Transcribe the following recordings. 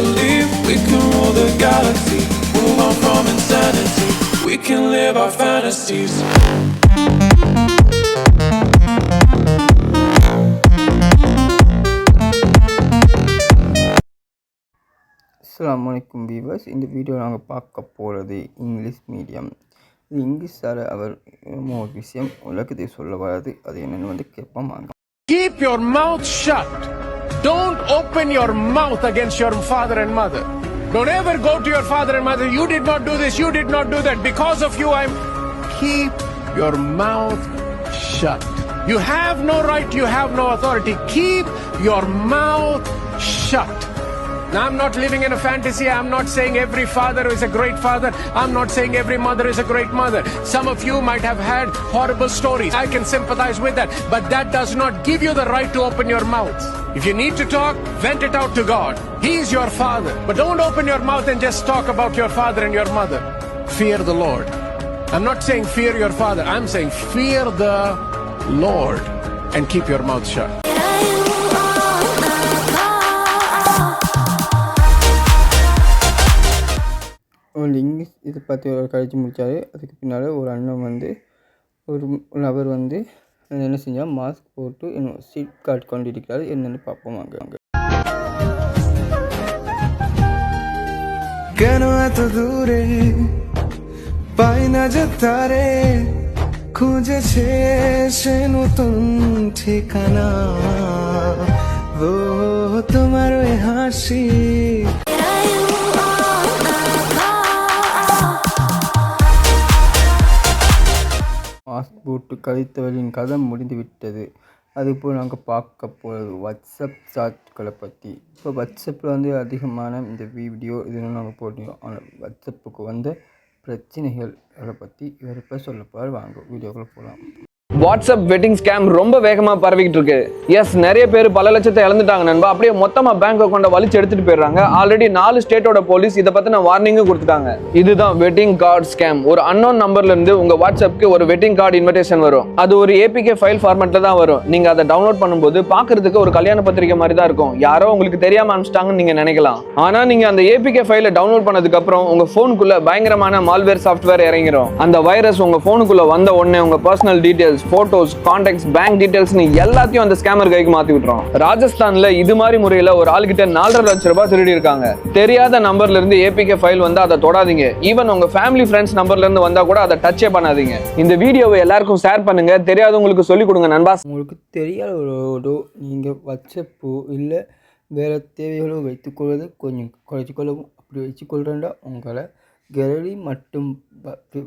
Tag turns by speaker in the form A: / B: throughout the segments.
A: believe we can rule the galaxy. Move on from insanity. We can live our fantasies.
B: அஸ்லாம் வலைக்கும் viewers இந்த video நாங்கள் பார்க்க போகிறது இங்கிலீஷ் மீடியம் இது இங்கிலீஷ் சார் அவர் ஒரு விஷயம் உலகத்தை சொல்ல வராது அது என்னென்னு வந்து கேட்போம் வாங்க
A: Keep your mouth shut. Don't open your mouth against your father and mother. Don't ever go to your father and mother. You did not do this. You did not do that. Because of you, I'm. Keep your mouth shut. You have no right. You have no authority. Keep your mouth shut. Now, I'm not living in a fantasy. I'm not saying every father is a great father. I'm not saying every mother is a great mother. Some of you might have had horrible stories. I can sympathize with that. But that does not give you the right to open your mouth. If you need to talk, vent it out to God. He is your father. But don't open your mouth and just talk about your father and your mother. Fear the Lord. I'm not saying fear your father. I'm saying fear the Lord and keep your mouth shut.
B: இதை பற்றி ஒரு கழிச்சு முடித்தாரு அதுக்கு பின்னால் ஒரு அண்ணன் வந்து ஒரு நபர் வந்து என்ன செஞ்சால் மாஸ்க் போட்டு இன்னும் சீட் கார்டு கொண்டிருக்கிறார் என்னென்னு பார்ப்போம் வாங்க வாங்க
C: কেন এত দূরে পাই না যে তারে খুঁজেছে সে নতুন ঠিকানা ও তোমার ওই হাসি
B: மாஸ்க் போட்டு கழித்தவர்களின் கதை முடிந்து விட்டது அதுபோல் நாங்கள் பார்க்க போகிறது வாட்ஸ்அப் சாட்களை பற்றி. இப்போ வாட்ஸ்அப்பில் வந்து அதிகமான இந்த வீடியோ இதெல்லாம் நாங்கள் போட்டிருக்கோம். ஆனால் வாட்ஸ்அப்புக்கு வந்த பிரச்சனைகள் அதை பற்றி இவர் இப்போ சொல்ல வாங்க வீடியோக்குள்ளே போகலாம்.
D: வாட்ஸ்அப் வெட்டிங் ஸ்கேம் ரொம்ப வேகமாக பரவிக்கிட்டு இருக்கு. எஸ் நிறைய பேர் பல லட்சத்தை இழந்துட்டாங்க நண்பா. அப்படியே மொத்தமாக பேங்க் அக்கௌண்ட்டை வலிச்சு எடுத்துட்டு போயிடுறாங்க. ஆல்ரெடி நாலு ஸ்டேட்டோட போலீஸ் இதை பற்றின வார்னிங்கும் கொடுத்துட்டாங்க. இதுதான் வெட்டிங் கார்டு ஸ்கேம் ஒரு அன்னோன் நம்பர்லேருந்து உங்கள் வாட்ஸ்அப்க்கு ஒரு வெட்டிங் கார்டு இன்விடேஷன் வரும். அது ஒரு ஏபிகே ஃபைல் ஃபார்மேட்டில் தான் வரும். நீங்கள் அதை டவுன்லோட் பண்ணும்போது பார்க்கறதுக்கு ஒரு கல்யாண பத்திரிக்கை மாதிரி தான் இருக்கும். யாரோ உங்களுக்கு தெரியாமல் அனுப்பிச்சிட்டாங்கன்னு நீங்கள் நினைக்கலாம். ஆனால் நீங்கள் அந்த ஏபிகே ஃபைலை டவுன்லோட் பண்ணதுக்கப்புறம் உங்கள் ஃபோனுக்குள்ளே பயங்கரமான மால்வேர் சாஃப்ட்வேர் இறங்கிடும் அந்த வைரஸ் உங்கள் ஃபோனுக்குள்ளே வந்த உடனே உங்கள் personal details photos contacts bank டீடைல்ஸ்னு எல்லாத்தையும் அந்த ஸ்கேமர் கைக்கு மாத்தி விட்டுறோம் ராஜஸ்தான்ல இது மாதிரி முறையில ஒரு ஆள்கிட்ட நாலரை லட்சம் ரூபாய் திருடி இருக்காங்க தெரியாத நம்பர்ல இருந்து ஏபிகே ஃபைல் வந்தா அதை தொடாதீங்க. ஈவன் உங்க ஃபேமிலி ஃப்ரெண்ட்ஸ் நம்பர்ல இருந்து வந்தா கூட அதை டச்சே பண்ணாதீங்க. இந்த வீடியோவை எல்லாருக்கும் ஷேர் பண்ணுங்க. தெரியாதவங்களுக்கு சொல்லிக் கொடுங்க நண்பா.
B: உங்களுக்கு தெரியாத தெரியாதவரோடோ நீங்கள் வாட்ஸ்அப்போ இல்லை வேறு தேவைகளும் வைத்துக்கொள்வது கொஞ்சம் குறைச்சிக்கொள்ளவும் அப்படி வச்சுக்கொள்கிறேன்டா உங்களை கேலரி மற்றும்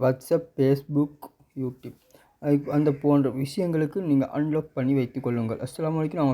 B: வாட்ஸ்அப் ஃபேஸ்புக் யூடியூப் அந்த போன்ற விஷயங்களுக்கு நீங்கள் அன்லாக் பண்ணி வைத்துக்கொள்ளுங்கள் அஸ்ஸலாமு அலைக்கும் நான்